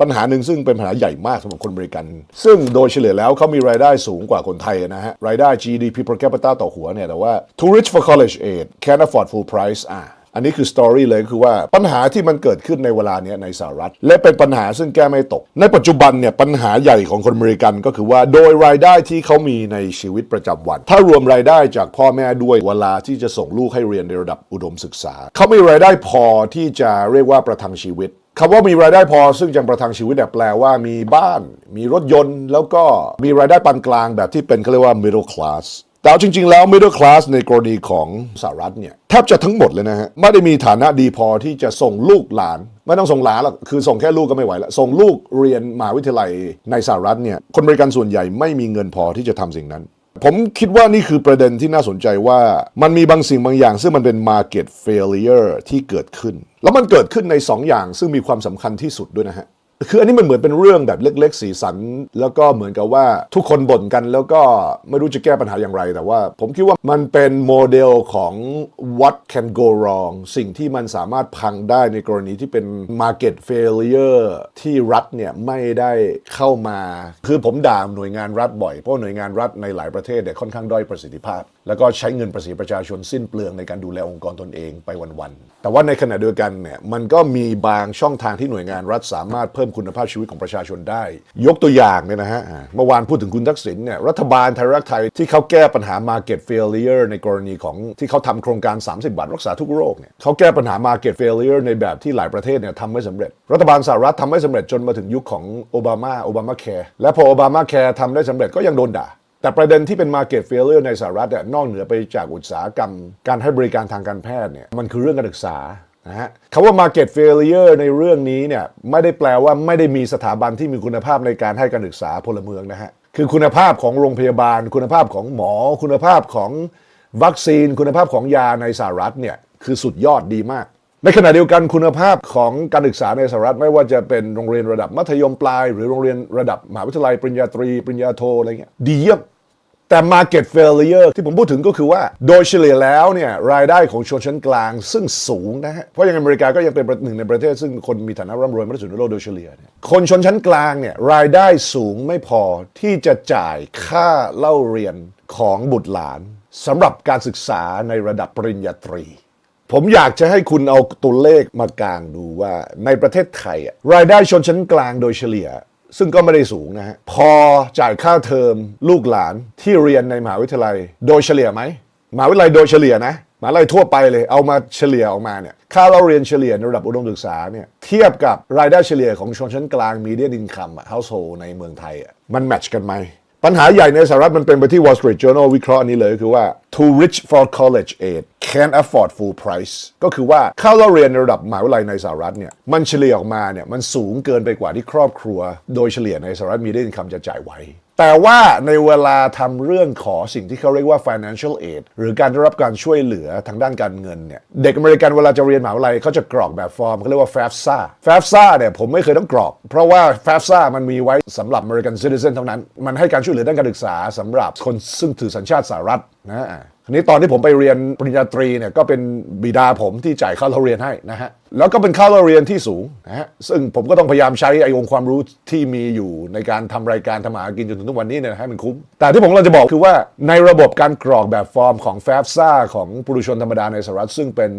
ปัญหาหนึ่งซึ่งเป็นปัญหาใหญ่มากสำหรับคนอเมริกันซึ่งโดยเฉลี่ยแล้วเขามีรายได้สูงกว่าคนไทยนะฮะ รายได้ GDP per capita ต่อหัวเนี่ย แต่ว่า too rich for college aid can't afford full price อะอันนี้คือสตอรี่เลยคือว่าปัญหาที่มันเกิดขึ้นในเวลาเนี้ยในสหรัฐ และเป็นปัญหาซึ่งแก้ไม่ตก ในปัจจุบันเนี่ยปัญหาใหญ่ของคนอเมริกันก็คือว่าโดยรายได้ที่เขามีในชีวิตประจำวัน ถ้ารวมรายได้จากพ่อแม่ด้วยเวลาที่จะส่งลูกให้เรียนในระดับอุดมศึกษา เขามีรายได้พอที่จะเรียกว่าประทังชีวิต คำว่ามีรายได้พอซึ่งจะประทังชีวิตเนี่ยแปลว่ามีบ้าน มีรถยนต์ แล้วก็มีรายได้ปานกลางแบบที่เป็นเขาเรียกว่า middle class แต่จริง ๆ แล้ว middle class ในกรณีของสหรัฐเนี่ยแทบจะทั้งหมดเลยนะฮะ ไม่ได้มีฐานะดีพอที่จะส่งลูกหลาน ไม่ต้องส่งหลานหรอกคือส่งแค่ลูกก็ไม่ไหวละส่งลูกเรียนมหาวิทยาลัยในสหรัฐเนี่ยคนบริการส่วนใหญ่ไม่มีเงินพอที่จะทำสิ่งนั้น ผมคิดว่านี่คือประเด็นที่น่าสนใจว่ามันมีบางสิ่งบางอย่าง ซึ่งมันเป็น market failure ที่เกิดขึ้น แล้วมันเกิดขึ้นใน 2 อย่างซึ่งมีความสำคัญที่สุดด้วยนะฮะ คืออันนี้มันเหมือนเป็นเรื่องแบบเล็ก ๆ สีสัน แล้วก็เหมือนกับว่าทุกคนบ่นกันแล้วก็ไม่รู้จะแก้ปัญหาอย่างไร แต่ว่าผมคิดว่ามันเป็นโมเดลของ what can go wrong สิ่งที่มันสามารถพังได้ในกรณีที่เป็น market failure ที่รัฐเนี่ยไม่ได้เข้ามา คือผมด่าหน่วยงานรัฐบ่อย เพราะหน่วยงานรัฐในหลายประเทศเนี่ยค่อนข้างด้อยประสิทธิภาพ แล้วก็ใช้เงินภาษีประชาชนสิ้นเปลืองในการดูแลองค์กรตนเองไปวันๆแต่ว่าในขณะเดียวกันเนี่ยมันก็มีบางช่องทางที่หน่วยงานรัฐสามารถเพิ่มคุณภาพชีวิตของประชาชนได้ ยกตัวอย่างเนี่ยนะฮะเมื่อวานพูดถึงคุณทักษิณเนี่ยรัฐบาลไทยรักไทยที่เขาแก้ปัญหา market failure ในกรณีของที่เขาทำโครงการ 30 บาทรักษาทุกโรคเนี่ยเขาแก้ปัญหา market failure ในแบบที่หลายประเทศเนี่ยทำไม่สำเร็จ รัฐบาลสหรัฐทำไม่สำเร็จจนมาถึงยุคของโอบามาโอบามาแคร์และพอโอบามาแคร์ทำได้สำเร็จก็ยังโดนด่าแต่ประเด็นที่เป็น market failure ในสหรัฐเนี่ยนอกเหนือไปจากอุตสาหกรรม การให้บริการทางการแพทย์เนี่ยมันคือเรื่องการศึกษา นะฮะคำว่า market failure ในเรื่องนี้เนี่ยไม่ได้แปลว่าไม่ได้มีสถาบันที่มีคุณภาพในการให้การศึกษาพลเมืองนะฮะคือคุณภาพของโรงพยาบาล คุณภาพของหมอ คุณภาพของวัคซีน คุณภาพของยาในสหรัฐเนี่ยคือสุดยอดดีมาก ในขณะเดียวกันคุณภาพของการศึกษาในสหรัฐไม่ว่าจะเป็นโรงเรียนระดับมัธยมปลาย หรือโรงเรียนระดับมหาวิทยาลัยปริญญาตรี ปริญญาโทอะไรเงี้ยดีเยี่ยม แต่ market failure ที่ผมพูดถึงก็คือว่า โดยเฉลี่ยแล้วเนี่ยรายได้ของชนชั้นกลางซึ่งสูงนะฮะ เพราะอย่างอเมริกาก็ยังเป็นหนึ่งในประเทศ ซึ่งคนมีฐานะร่ำรวยมากที่สุดในโลกโดยเฉลี่ยเนี่ยคนชนชั้นกลางเนี่ยรายได้สูงไม่พอที่จะจ่ายค่าเล่าเรียนของบุตรหลานสำหรับการศึกษาในระดับปริญญาตรี ผมอยากจะให้คุณเอาตัวเลขมากางดูว่าในประเทศไทยรายได้ชนชั้นกลางโดยเฉลี่ย ซึ่งก็ไม่ได้สูงนะฮะพอจ่ายค่าเทอมลูกหลานที่เรียนในมหาวิทยาลัย โดยเฉลี่ยไหมมหาวิทยาลัยโดยเฉลี่ยนะมหาวิทยาลัยทั่วไปเลยเอามาเฉลี่ยออกมาเนี่ยค่าเราเรียนเฉลี่ยในระดับอุดมศึกษาเนี่ยเทียบกับรายได้เฉลี่ยของชนชั้นกลาง median income อะ household ในเมืองไทยอะมันแมทช์กันไหม ปัญหาใหญ่ในสหรัฐมันเป็นไปที่ Wall Street Journal วิเคราะห์อันนี้เลยคือว่า too rich for college aid can't afford full price ก็คือว่าค่าเล่าเรียนในระดับมหาวิทยาลัยในสหรัฐเนี่ยมันเฉลี่ยออกมาเนี่ยมันสูงเกินไปกว่าที่ครอบครัว โดยเฉลี่ยในสหรัฐมีได้อินคัมจะจ่ายไหวแต่ว่าในเวลาทำเรื่องขอสิ่งที่เขาเรียกว่า financial aid หรือการได้รับการช่วยเหลือทางด้านการเงินเนี่ยเด็กอเมริกันเวลาจะเรียนมหาวิทยาลัยเขาจะกรอกแบบฟอร์มเขาเรียกว่า FAFSA FAFSA เนี่ยผมไม่เคยต้องกรอก เพราะว่า FAFSA มันมีไว้สำหรับ American citizen เท่านั้น มันให้การช่วยเหลือด้านการศึกษาสำหรับคนซึ่งถือสัญชาติสหรัฐนะทีนี้ตอนที่ผมไปเรียนปริญญาตรีเนี่ยก็เป็นบิดาผมที่จ่ายค่าเราเรียนให้นะฮะแล้วก็เป็นค่าเราเรียนที่สูงนะฮะซึ่งผมก็ต้องพยายามใช้ไอ้องความรู้ที่มีอยู่ในการทำรายการทำมาหากินจนถึงทุกวันนี้เนี่ยให้มันคุ้ม แต่ที่ผมเราจะบอกคือว่าในระบบการกรอกแบบฟอร์มของ f a f s a ของปุถุชนธรรมดาในสหรัฐซึ่งเป็น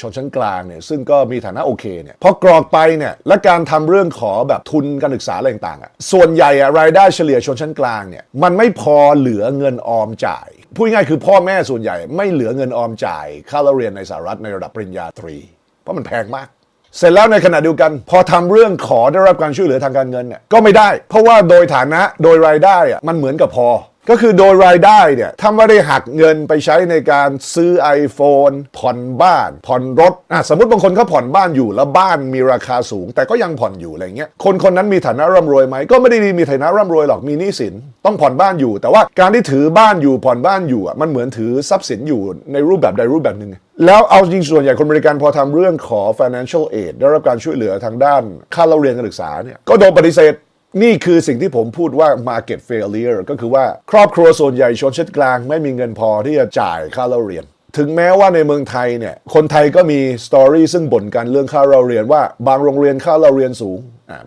ชนชั้นกลางเนี่ยซึ่งก็มีฐานะโอเคเนี่ยพอกรอกไปเนี่ยและการทำเรื่องขอแบบทุนการศึกษาอะไรต่างๆอะส่วนใหญ่อะรายได้เฉลี่ยชนชั้นกลางเนี่ยมันไม่พอเหลือเงินออมจ่าย พูดง่ายคือพ่อแม่ส่วนใหญ่ไม่เหลือเงินออมจ่ายค่าเล่าเรียนในสหรัฐในระดับปริญญาตรี เพราะมันแพงมาก เสร็จแล้วในขณะเดียวกัน พอทำเรื่องขอได้รับการช่วยเหลือทางการเงินเนี่ยก็ไม่ได้ เพราะว่าโดยฐานะโดยรายได้อะมันเหมือนกับพอ ก็คือโดยรายได้เนี่ยถ้าไม่ได้หักเงินไปใช้ในการซื้อ iPhone ผ่อนบ้าน ผ่อนรถอะสมมติบางคนเขาผ่อนบ้านอยู่แล้วบ้านมีราคาสูง แต่ก็ยังผ่อนอยู่อะไรเงี้ยคนคนนั้นมีฐานะร่ำรวยไหมก็ไม่ได้มีฐานะร่ำรวยหรอกมีหนี้สินต้องผ่อนบ้านอยู่ แต่ว่าการที่ถือบ้านอยู่ผ่อนบ้านอยู่อะมันเหมือนถือทรัพย์สินอยู่ในรูปแบบใดรูปแบบหนึ่งแล้วเอาจริงส่วนใหญ่คนบริการพอทำเรื่องขอ financial aid ได้รับการช่วยเหลือทางด้านค่าเล่าเรียนการศึกษาเนี่ยก็โดนปฏิเสธ นี่คือสิ่งที่ผมพูดว่า market failure ก็คือว่าครอบครัวส่วนใหญ่ชนชั้นกลาง ไม่มีเงินพอที่จะจ่ายค่าเล่าเรียนถึงแม้ว่าในเมืองไทยเนี่ย คนไทยก็มีสตอรี่ซึ่งบ่นกันเรื่องค่าเราเรียนว่าบางโรงเรียนค่าเราเรียนสูง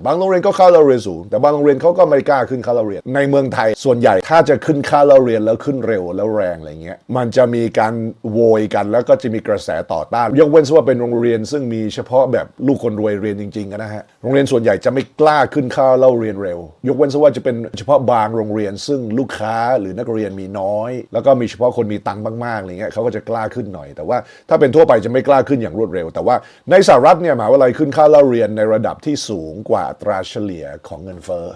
บางโรงเรียนก็ค่าเล่าเรียนสูง แต่บางโรงเรียนเขาก็ไม่กล้าขึ้นค่าเล่าเรียน ในเมืองไทยส่วนใหญ่ถ้าจะขึ้นค่าเล่าเรียนแล้วขึ้นเร็วแล้วแรงอะไรเงี้ยมันจะมีการโวยกันแล้วก็จะมีกระแสต่อต้าน ยกเว้นซะว่าเป็นโรงเรียนซึ่งมีเฉพาะแบบลูกคนรวยเรียนจริงๆนะฮะโรงเรียนส่วนใหญ่จะไม่กล้าขึ้นค่าเล่าเรียนเร็ว ยกเว้นซะว่าจะเป็นเฉพาะบางโรงเรียน ซึ่งลูกค้าหรือนักเรียนมีน้อย แล้วก็มีเฉพาะคนมีตังค์มากๆอะไรเงี้ยเขาก็จะกล้าขึ้นหน่อย แต่ว่าถ้าเป็นทั่วไปจะไม่กล้าขึ้นอย่างรวดเร็ว แต่ว่าในสหรัฐเนี่ยมหาวิทยาลัยขึ้นค่าเล่าเรียนในระดับที่สูงกว่าอัตราเฉลี่ยของเงินเฟ้อ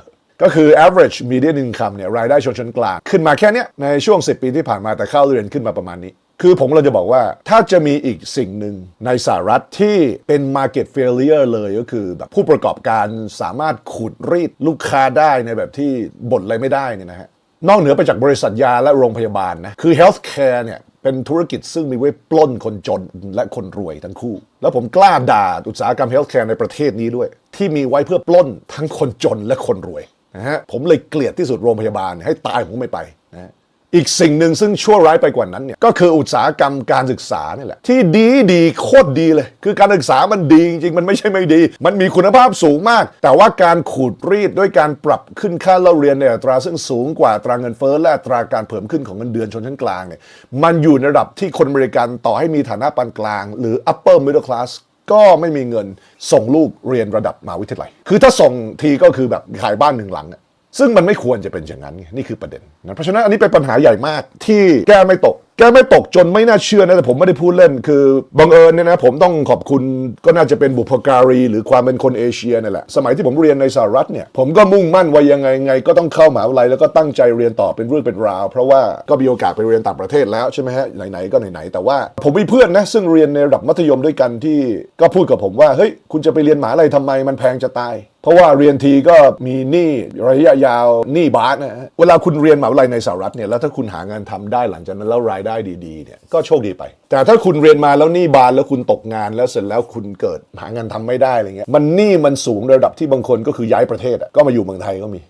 ก็คือ average median income เนี่ยรายได้ชนชั้นกลาง ขึ้นมาแค่นี้ในช่วง 10 ปีที่ผ่านมาแต่ค่าเรียนขึ้นมาประมาณนี้ คือผมเราจะบอกว่าถ้าจะมีอีกสิ่งหนึ่งในสหรัฐที่เป็น market failure เลยก็คือแบบผู้ประกอบการสามารถขูดรีดลูกค้าได้ในแบบที่บ่นอะไรไม่ได้เนี่ยนะฮะนอกเหนือไปจากบริษัทยาและโรงพยาบาลนะคือ healthcare เนี่ย เป็นธุรกิจซึ่งมีไว้ปล้นคนจนและคนรวยทั้งคู่ แล้วผมกล้าด่าอุตสาหกรรมเฮลท์แคร์ในประเทศนี้ด้วย ที่มีไว้เพื่อปล้นทั้งคนจนและคนรวยนะฮะผมเลยเกลียดที่สุดโรงพยาบาลให้ตายผมไม่ไปนะ อีกสิ่งหนึ่งซึ่งชั่วร้ายไปกว่านั้นเนี่ยก็คืออุตสาหกรรมการศึกษานี่แหละ ที่ดีดีโคตรดีเลย คือการศึกษามันดีจริงๆ มันไม่ใช่ไม่ดี มันมีคุณภาพสูงมาก แต่ว่าการขูดรีดด้วยการปรับขึ้นค่าเล่าเรียนในอัตราซึ่งสูงกว่าตราเงินเฟ้อและอัตราการเพิ่มขึ้นของเงินเดือนชนชั้นกลางเนี่ยมันอยู่ในระดับที่คนอเมริกันต่อให้มีฐานะปานกลาง หรือ upper middle class ก็ไม่มีเงินส่งลูกเรียนระดับมหาวิทยาลัย คือถ้าส่งทีก็คือแบบขายบ้านหนึ่งหลังอะ ซึ่งมันไม่ควรจะเป็นอย่างนั้นนี่คือประเด็นนะเพราะฉะนั้นอันนี้เป็นปัญหาใหญ่มากที่แก้ไม่ตก แก้ไม่ตกจนไม่น่าเชื่อนะแต่ผมไม่ได้พูดเล่น คือบังเอิญเนี่ยนะผมต้องขอบคุณก็น่าจะเป็นบุพการี หรือความเป็นคนเอเชียนี่แหละสมัยที่ผมเรียนในสหรัฐเนี่ยผมก็มุ่งมั่นว่ายังไงไง ก็ต้องเข้ามหาวิทยาลัยแล้วก็ตั้งใจเรียนต่อเป็นเรื่องเป็นราว เพราะว่าก็มีโอกาสไปเรียนต่างประเทศแล้วใช่ไหมฮะไหนๆก็ไหนๆแต่ว่าผมมีเพื่อนนะซึ่งเรียนในระดับมัธยมด้วยกันที่ก็พูดกับผมว่าเฮ้ยคุณจะไปเรียนมหาลัยทำไมมันแพงจะตาย เพราะว่าเรียนทีก็มีหนี้ระยะยาวหนี้บาสนะฮะเวลาคุณเรียนมหาวิทยาลัยในสหรัฐเนี่ยแล้วถ้าคุณหางานทำได้หลังจากนั้นแล้วรายได้ดีๆเนี่ยก็โชคดีไป แต่ถ้าคุณเรียนมาแล้วหนี้บานแล้วคุณตกงานแล้วเสร็จแล้วคุณเกิดหางานทำไม่ได้อะไรเงี้ยมันหนี้มันสูงระดับที่บางคนก็คือย้ายประเทศอะก็มาอยู่เมืองไทยก็มี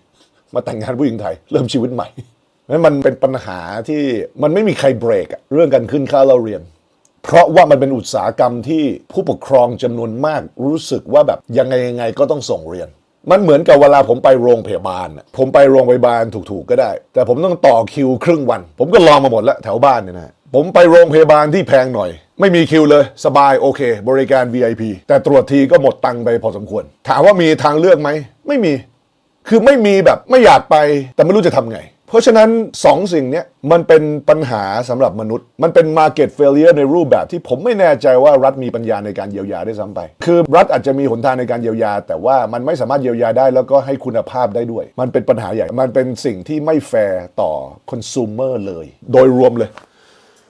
มาแต่งงานผู้หญิงไทย เริ่มชีวิตใหม่นั้นมันเป็นปัญหาที่มันไม่มีใครเบรกอะเรื่องการขึ้นค่าเล่าเรียน เพราะว่ามันเป็นอุตสาหกรรมที่ผู้ปกครองจำนวนมากรู้สึกว่าแบบยังไงยังไงก็ต้องส่งเรียน มันเหมือนกับเวลาผมไปโรงพยาบาล ผมไปโรงพยาบาลถูกๆก็ได้ แต่ผมต้องต่อคิวครึ่งวัน ผมก็ลองมาหมดแล้วแถวบ้านเนี่ยนะผมไปโรงพยาบาลที่แพงหน่อย ไม่มีคิวเลย สบายโอเค บริการ VIP แต่ตรวจทีก็หมดตังค์ไปพอสมควร ถามว่ามีทางเลือกไหม ไม่มี คือไม่มีแบบไม่อยากไปแต่ไม่รู้จะทำไง เพราะฉะนั้นสองสิ่งนี้มันเป็นปัญหาสำหรับมนุษย์ มันเป็น market failure ในรูปแบบที่ผมไม่แน่ใจว่ารัฐมีปัญญาในการเยียวยาได้ซ้ำไป คือรัฐอาจจะมีหนทางในการเยียวยา แต่ว่ามันไม่สามารถเยียวยาได้แล้วก็ให้คุณภาพได้ด้วย มันเป็นปัญหาใหญ่ มันเป็นสิ่งที่ไม่แฟร์ต่อ consumer เลย โดยรวมเลย